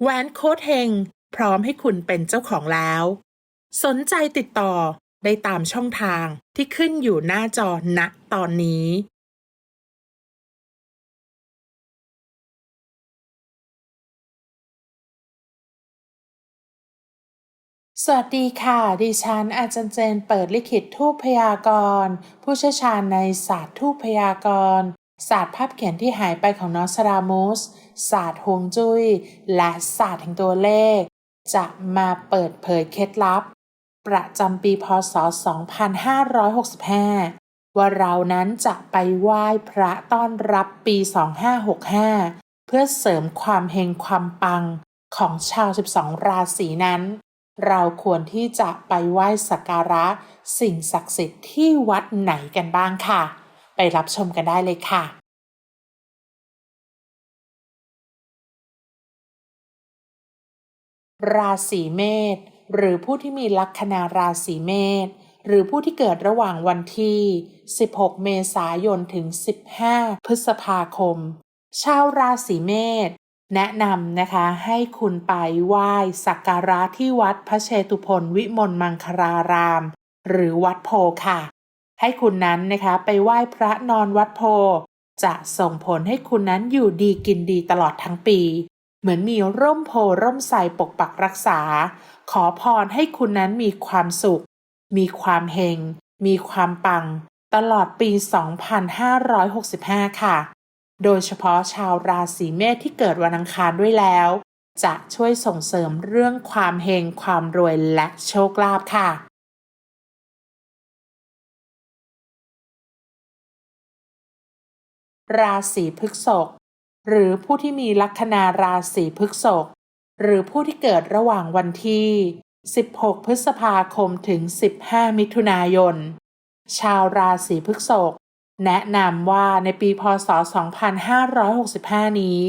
แหวนโค้ดเฮงพร้อมให้คุณเป็นเจ้าของแล้ว สนใจติดต่อได้ตามช่องทางที่ขึ้นอยู่หน้าจอณตอนนี้ สวัสดีค่ะ ดิฉันอาจารย์เจนเปิดลิขิตทูพยากร ผู้เชี่ยวชาญในศาสตร์ทูพยากร ศาสตร์ภาพเขียนที่หายไปของนอสรามุสศาสตร์ฮวงจุ้ย และศาสตร์แห่งตัวเลข จะมาเปิดเผยเคล็ดลับ ประจำปีพศ 2565 ว่าเรานั้นจะไปไหว้พระต้อนรับปี 2565 เพื่อเสริมความเฮงความปังของชาว 12 ราศีนั้น เราควรที่จะไปไหว้สักการะสิ่งศักดิ์สิทธิ์ที่วัดไหนกันบ้างค่ะ ไปรับชมกันได้เลยค่ะราศีเมษหรือผู้ที่มีลัคนาราศีเมษหรือผู้ที่เกิดระหว่างวันที่ 16 เมษายนถึง 15 พฤษภาคม ชาวราศีเมษแนะนำนะคะให้คุณไปไหว้สักการะที่วัดพระเชตุพนวิมลมังคลาราม หรือวัดโพค่ะ ให้คุณนั้นนะคะไปไหว้พระนอนวัดโพ จะส่งผลให้คุณนั้นอยู่ดีกินดีตลอดทั้งปี เหมือนมีร่มโพร่มใสปกปักรักษา ขอพรให้คุณนั้นมีความสุข มีความเฮง มีความปัง ตลอดปี 2565 ค่ะ โดยเฉพาะชาวราศีเมษที่เกิดวันอังคารด้วยแล้ว จะช่วยส่งเสริมเรื่องความเฮงความรวยและโชคลาภค่ะ ราศีพฤษภหรือผู้ที่มีลัคนาราศีพฤษภหรือผู้ที่เกิดระหว่างวันที่ 16 พฤษภาคมถึง 15 มิถุนายน ชาวราศีพฤษภแนะนำว่าในปีพศ 2565 นี้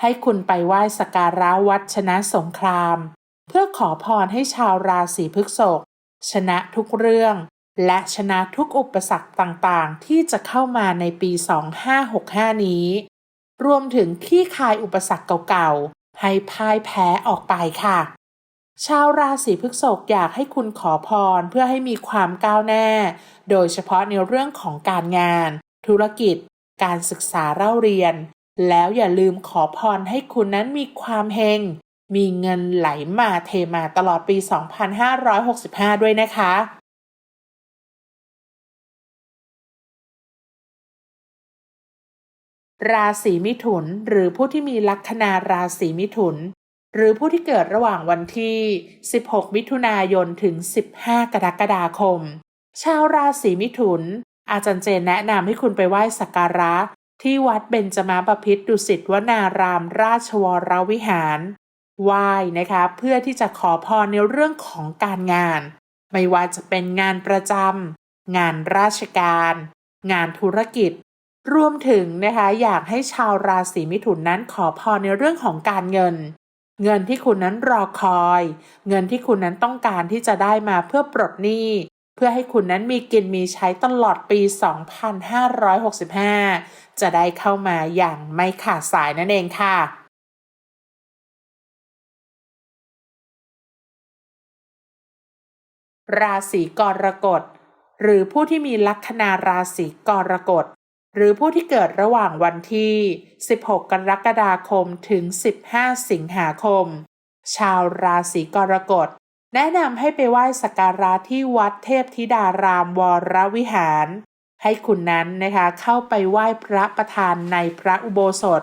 ให้คุณไปไหว้สักการะวัดชนะสงคราม เพื่อขอพรให้ชาวราศีพฤษภชนะทุกเรื่อง และชนะทุกอุปสรรคต่างๆ ที่จะเข้ามาในปี 2565 นี้ รวมถึงขี้คายอุปสรรคเก่าๆ ให้พ่ายแพ้ออกไปค่ะ ชาวราศีพฤษภอยากให้คุณขอพรเพื่อให้มีความก้าวหน้า โดยเฉพาะในเรื่องของการงาน ธุรกิจ การศึกษาเล่าเรียน แล้วอย่าลืมขอพรให้คุณนั้นมีความเฮง มีเงินไหลมาเทมาตลอดปี 2565 ด้วยนะคะ ราศีมิถุน หรือผู้ที่มีลัคนาราศีมิถุน หรือผู้ที่เกิดระหว่างวันที่ 16 มิถุนายนถึง 15 กรกฎาคม ชาวราศีมิถุน อาจารย์เจนแนะนำให้คุณไปไหว้สักการะ ที่วัดเบญจมาบพิตรดุสิตวนารามราชวรวิหารไหว้นะคะเพื่อที่จะขอพรในเรื่องของการงาน ไม่ว่าจะเป็นงานประจำงานราชการ งานธุรกิจ รวมถึงนะคะอยากให้ชาวราศีมิถุนนั้นขอพรในเรื่องของการเงิน เงินที่คุณนั้นรอคอย เงินที่คุณนั้นต้องการที่จะได้มาเพื่อปลดหนี้เพื่อให้คุณนั้นมีกินมีใช้ตลอดปี 2565 จะได้เข้ามาอย่างไม่ขาดสายนั่นเองค่ะราศีกรกฎ หรือผู้ที่มีลัคนาราศีกรกฎ หรือผู้ที่เกิดระหว่างวันที่ 16 กรกฎาคมถึง 15 สิงหาคม ชาวราศีกรกฎ แนะนำให้ไปไหว้สักการะที่วัดเทพธิดารามวรวิหาร ให้คุณนั้นนะคะเข้าไปไหว้พระประธานในพระอุโบสถ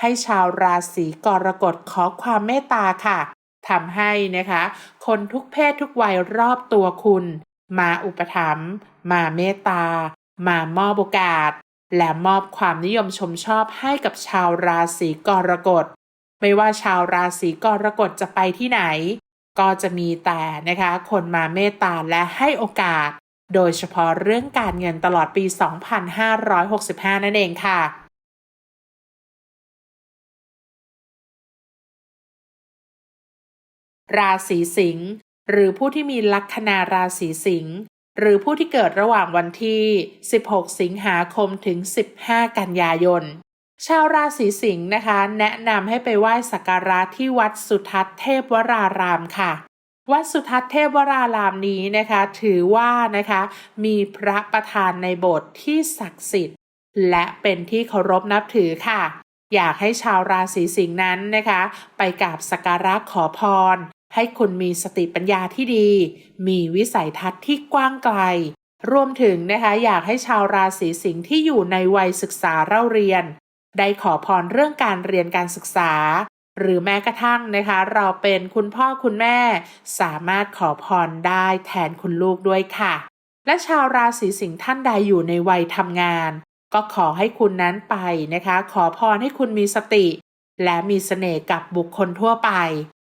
ให้ชาวราศีกรกฎขอความเมตตาค่ะทำให้นะคะ คนทุกเพศทุกวัยรอบตัวคุณ มาอุปถัมภ์มาเมตตามามอบโอกาส และมอบความนิยมชมชอบให้กับชาวราศีกรกฎ ไม่ว่าชาวราศีกรกฎจะไปที่ไหน ก็จะมีแต่นะคะคนมาเมตตาและให้โอกาส โดยเฉพาะเรื่องการเงินตลอดปี 2565 นั่นเองค่ะราศีสิงห์หรือผู้ที่มีลัคนาราศีสิงห์ หรือผู้ที่เกิดระหว่างวันที่ 16 สิงหาคมถึง 15 กันยายน ชาวราศีสิงห์นะคะ แนะนำให้ไปไหว้สักการะที่วัดสุทัศน์เทพวรารามค่ะ วัดสุทัศน์เทพวรารามนี้นะคะ ถือว่านะคะ มีพระประธานในโบสถ์ที่ศักดิ์สิทธิ์ และเป็นที่เคารพนับถือค่ะ อยากให้ชาวราศีสิงห์นั้นนะคะ ไปกราบสักการะขอพร ให้คุณมีสติปัญญาที่ดี มีวิสัยทัศน์ที่กว้างไกล รวมถึงนะคะอยากให้ชาวราศีสิงห์ที่อยู่ในวัยศึกษาเล่าเรียน ได้ขอพรเรื่องการเรียนการศึกษา หรือแม้กระทั่งนะคะ เราเป็นคุณพ่อคุณแม่ สามารถขอพรได้แทนคุณลูกด้วยค่ะ และชาวราศีสิงห์ท่านใดอยู่ในวัยทำงาน ก็ขอให้คุณนั้นไปนะคะ ขอพรให้คุณมีสติ และมีเสน่ห์กับบุคคลทั่วไป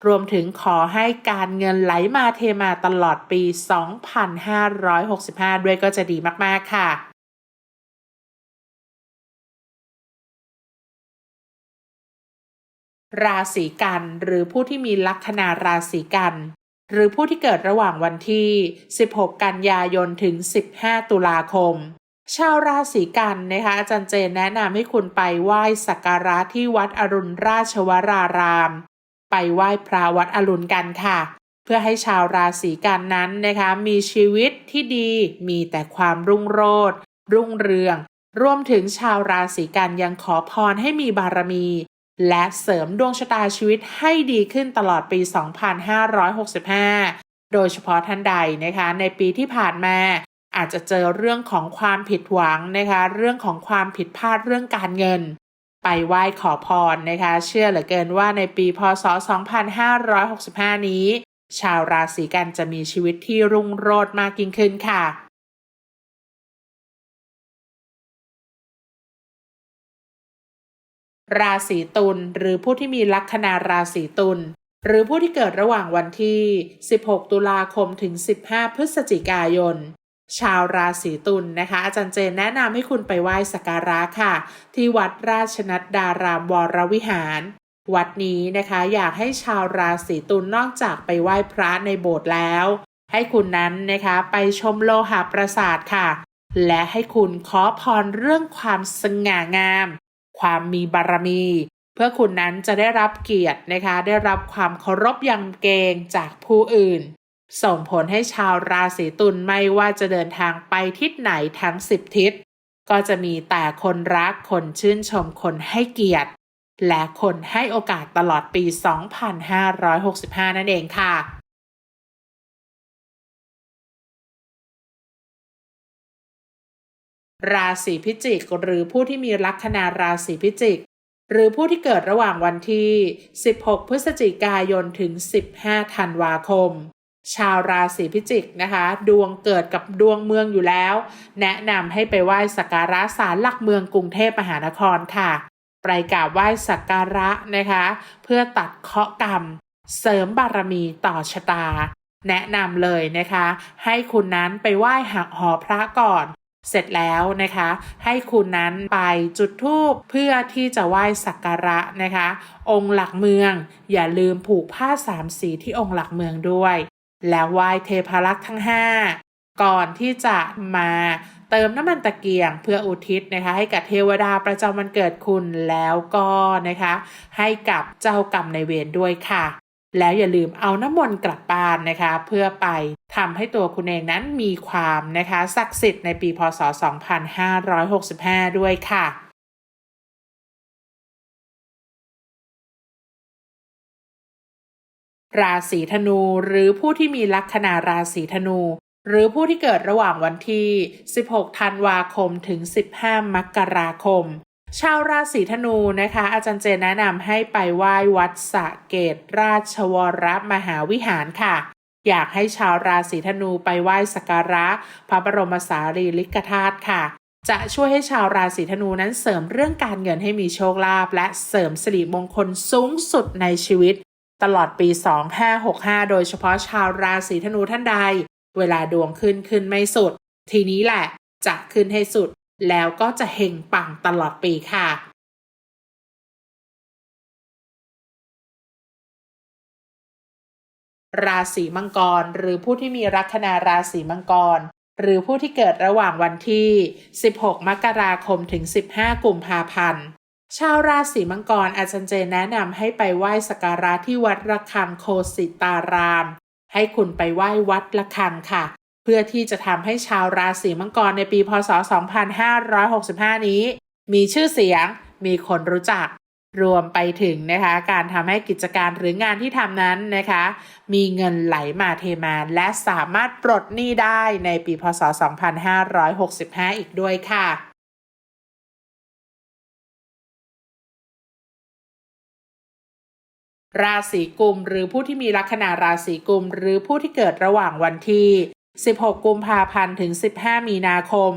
รวมถึงขอให้การเงินไหลมาเทมาตลอดปี 2565 ด้วยก็จะดีมากๆค่ะราศีกัน หรือผู้ที่มีลัคนาราศีกัน หรือผู้ที่เกิดระหว่างวันที่ 16 กันยายนถึง 15 ตุลาคม ชาวราศีกันนะคะอาจารย์เจนแนะนำให้คุณไปไหว้สักการะที่วัดอรุณราชวราราม ไปไหว้พระวัดอรุณกันค่ะ เพื่อให้ชาวราศีกันนั้นนะคะ มีชีวิตที่ดีมีแต่ความรุ่งโรจน์รุ่งเรือง รวมถึงชาวราศีกันยังขอพรให้มีบารมี และเสริมดวงชะตาชีวิตให้ดีขึ้นตลอดปี 2565 โดยเฉพาะท่านใดนะคะ ในปีที่ผ่านมาอาจจะเจอเรื่องของความผิดหวังนะคะ เรื่องของความผิดพลาดเรื่องการเงิน ไปไหว้ขอพรนะคะ เชื่อเหลือเกินว่าในปีพศ 2565 นี้ ชาวราศีกันจะมีชีวิตที่รุ่งโรจน์มากยิ่งขึ้นค่ะราศีตุลหรือผู้ที่มีลัคนาราศีตุลหรือผู้ที่เกิดระหว่างวันที่ 16 ตุลาคมถึง 15 พฤศจิกายน ชาวราศีตุลนะคะ อาจารย์เจนแนะนำให้คุณไปไหว้สักการะค่ะ ที่วัดราชนัดดารามวรวิหาร วัดนี้นะคะอยากให้ชาวราศีตุลนอกจากไปไหว้พระในโบสถ์แล้ว ให้คุณนั้นนะคะไปชมโลหะปราสาทค่ะ และให้คุณขอพรเรื่องความสง่างาม ความมีบารมี เพื่อคุณนั้นจะได้รับเกียรตินะคะ ได้รับความเคารพยำเกรงจากผู้อื่น ส่งผลให้ชาวราศีตุลไม่ว่าจะเดินทางไปทิศไหนทั้งสิบทิศ ก็จะมีแต่คนรักคนชื่นชมคนให้เกียรติ และคนให้โอกาสตลอดปี 2565 นั่นเองค่ะราศีพิจิก หรือผู้ที่มีลัคนาราศีพิจิก หรือผู้ที่เกิดระหว่างวันที่ 16 พฤศจิกายนถึง 15 ธันวาคม ชาวราศีพิจิกนะคะ ดวงเกิดกับดวงเมืองอยู่แล้ว แนะนำให้ไปไหว้สักการะศาลหลักเมืองกรุงเทพมหานครค่ะ ไปกราบไหว้สักการะนะคะ เพื่อตัดเคราะห์กรรม เสริมบารมีต่อชะตา แนะนำเลยนะคะ ให้คุณนั้นไปไหว้หักหอพระก่อน เสร็จแล้วนะคะ ให้คุณนั้นไปจุดธูปเพื่อที่จะไหว้สักการะนะคะ องค์หลักเมือง อย่าลืมผูกผ้าสามสีที่องค์หลักเมืองด้วย แล้วไหว้เทพารักษ์ทั้ง 5 ก่อนที่จะมาเติมน้ำมันตะเกียงเพื่ออุทิศนะคะ ให้กับเทวดาประจำวันเกิดคุณแล้วก็นะคะ ให้กับเจ้ากรรมในเวรด้วยค่ะ แล้วอย่าลืมเอาน้ำมนต์กลับบ้านนะคะ เพื่อไปทำให้ตัวคุณเองนั้นมีความนะคะศักดิ์สิทธิ์ในปีพศ 2565 ด้วยค่ะ ราศีธนู หรือผู้ที่มีลัคนาราศีธนู หรือผู้ที่เกิดระหว่างวันที่ 16 ธันวาคมถึง 15 มกราคม ชาวราศีธนูนะคะ อาจารย์เจนแนะนำให้ไปไหว้วัดสระเกตราชวรมหาวิหารค่ะ อยากให้ชาวราศีธนูไปไหว้สักการะ พระบรมสารีริกธาตุค่ะจะช่วยให้ชาวราศีธนูนั้นเสริมเรื่องการเงินให้มีโชคลาภและเสริมสิริมงคลสูงสุดในชีวิต ตลอดปี 2565 โดยเฉพาะชาวราศีธนูท่านใด เวลาดวงขึ้นขึ้นไม่สุด ทีนี้แหละจะขึ้นให้สุด แล้วก็จะเฮงปังตลอดปีค่ะ ราศีมังกร หรือผู้ที่มีลัคนาราศีมังกร หรือผู้ที่เกิดระหว่างวันที่ 16 มกราคมถึง 15 กุมภาพันธ์ ชาวราศีมังกรอาจารย์เจนแนะนำให้ไปไหว้สักการะที่วัดระฆังโคสิตาราม ให้คุณไปไหว้วัดระฆังค่ะ เพื่อที่จะทำให้ชาวราศีมังกรในปีพศ 2565 นี้ มีชื่อเสียง มีคนรู้จัก รวมไปถึงนะคะ การทำให้กิจการหรืองานที่ทำนั้นนะคะ มีเงินไหลมาเทมาและสามารถปลดหนี้ได้ในปีพศ 2565 อีกด้วยค่ะ ราศีกุมหรือผู้ที่มีลัคนาราศีกุมหรือผู้ที่เกิดระหว่างวันที่ 16 กุมภาพันธ์ถึง 15 มีนาคม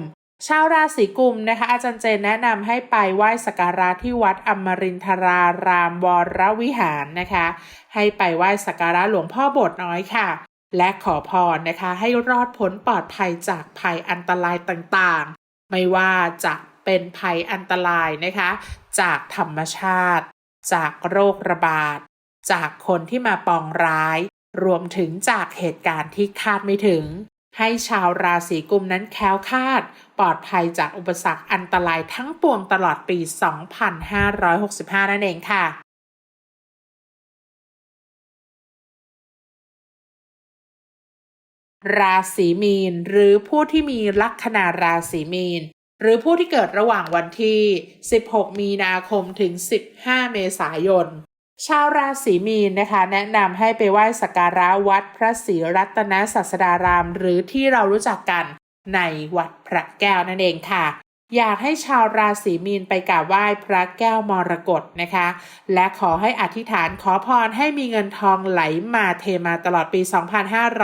ชาวราศีกุมนะคะ อาจารย์เจนแนะนำให้ไปไหว้สักการะที่วัดอมรินทรารามวรวิหารนะคะ ให้ไปไหว้สักการะหลวงพ่อโบสถ์น้อยค่ะ และขอพรนะคะ ให้รอดพ้นปลอดภัยจากภัยอันตรายต่างๆ ไม่ว่าจะเป็นภัยอันตรายนะคะ จากธรรมชาติ จากโรคระบาด จากคนที่มาปองร้าย รวมถึงจากเหตุการณ์ที่คาดไม่ถึง ให้ชาวราศีกุมนั้นแคล้วคลาด ปลอดภัยจากอุปสรรคอันตรายทั้งปวงตลอดปี 2565 นั่นเองค่ะราศีมีน หรือผู้ที่มีลัคนาราศีมีน หรือผู้ที่เกิดระหว่างวันที่ 16 มีนาคมถึง 15 เมษายน ชาวราศีมีนนะคะ แนะนำให้ไปไหว้สักการะวัดพระศรีรัตนศาสดาราม หรือที่เรารู้จักกันในวัดพระแก้วนั่นเองค่ะ อยากให้ชาวราศีมีนไปกราบไหว้พระแก้วมรกตนะคะ และขอให้อธิษฐานขอพรให้มีเงินทองไหลมาเทมาตลอดปี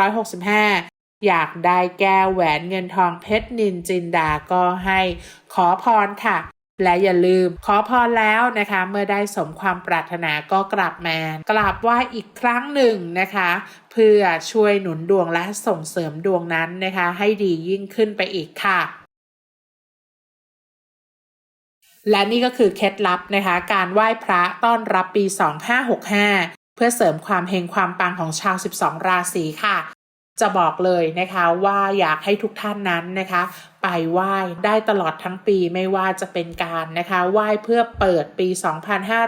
2565อยากได้แก้วแหวนเงินทองเพชรนินจินดาก็ให้ขอพรค่ะ และอย่าลืมขอพรแล้วนะคะ เมื่อได้สมความปรารถนาก็กลับแมากราบไหว้อีกครั้งหนึ่งนะคะ เพื่อช่วยหนุนดวงและส่งเสริมดวงนั้นนะคะ ให้ดียิ่งขึ้นไปอีกค่ะและนี่ก็คือเคล็ดลับนะคะ การไหว้พระต้อนรับปี 2565 เพื่อเสริมความเฮงความปังของชาว 12 ราศีค่ะ จะบอกเลยนะคะว่าอยากให้ทุกท่านนั้นนะคะไปไหว้ได้ตลอดทั้งปีไม่ว่าจะเป็นการนะคะไหว้เพื่อเปิดปี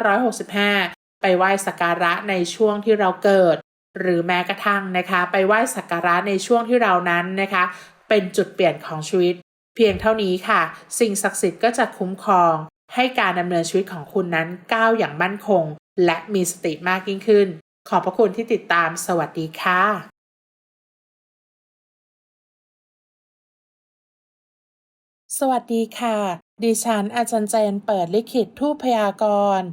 2565 ไปไหว้สักการะในช่วงที่เราเกิด หรือแม้กระทั่งนะคะไปไหว้สักการะในช่วงที่เรานั้นนะคะ เป็นจุดเปลี่ยนของชีวิต เพียงเท่านี้ค่ะ สิ่งศักดิ์สิทธิ์ก็จะคุ้มครอง ให้การดำเนินชีวิตของคุณนั้นก้าวอย่างมั่นคง และมีสติมากยิ่งขึ้น ขอบพระคุณที่ติดตามสวัสดีค่ะ สวัสดีค่ะ ดิฉันอาจารย์เจนเปิดลิขิตทูพยากรณ์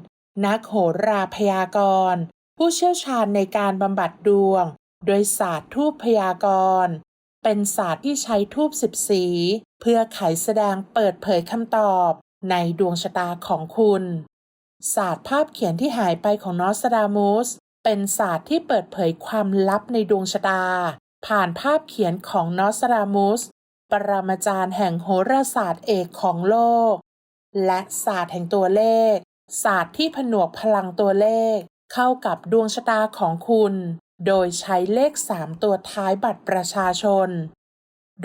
นักโหราพยากรณ์ ผู้เชี่ยวชาญในการบำบัดดวง โดยศาสตร์ทูพยากรณ์ เป็นศาสตร์ที่ใช้ทูปสิบสี เพื่อไขแสดงเปิดเผยคำตอบในดวงชะตาของคุณ ศาสตร์ภาพเขียนที่หายไปของนอสตรามุสเป็นศาสตร์ที่เปิดเผยความลับในดวงชะตา ผ่านภาพเขียนของนอสตรามุส ปรมาจารย์แห่งโหราศาสตร์เอกของโลก และศาสตร์แห่งตัวเลข ศาสตร์ที่ผนวกพลังตัวเลข เข้ากับดวงชะตาของคุณ โดยใช้เลข 3 ตัวท้ายบัตรประชาชน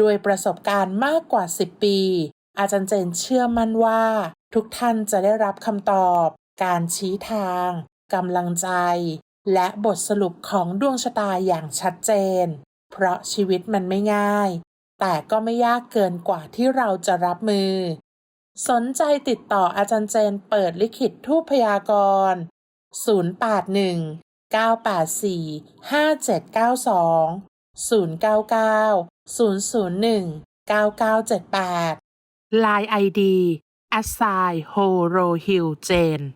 ด้วยประสบการณ์มากกว่า 10 ปี อาจารย์เจนเชื่อมั่นว่า ทุกท่านจะได้รับคำตอบ การชี้ทางกำลังใจ และบทสรุปของดวงชะตาอย่างชัดเจน เพราะชีวิตมันไม่ง่าย แต่ก็ไม่ยากเกินกว่าที่เราจะรับมือ สนใจติดต่ออาจารย์เจนเปิดลิขิตทูพยากรณ์081 984 5792 099 001 9978 Line ID a s s i h o r o h i l Jane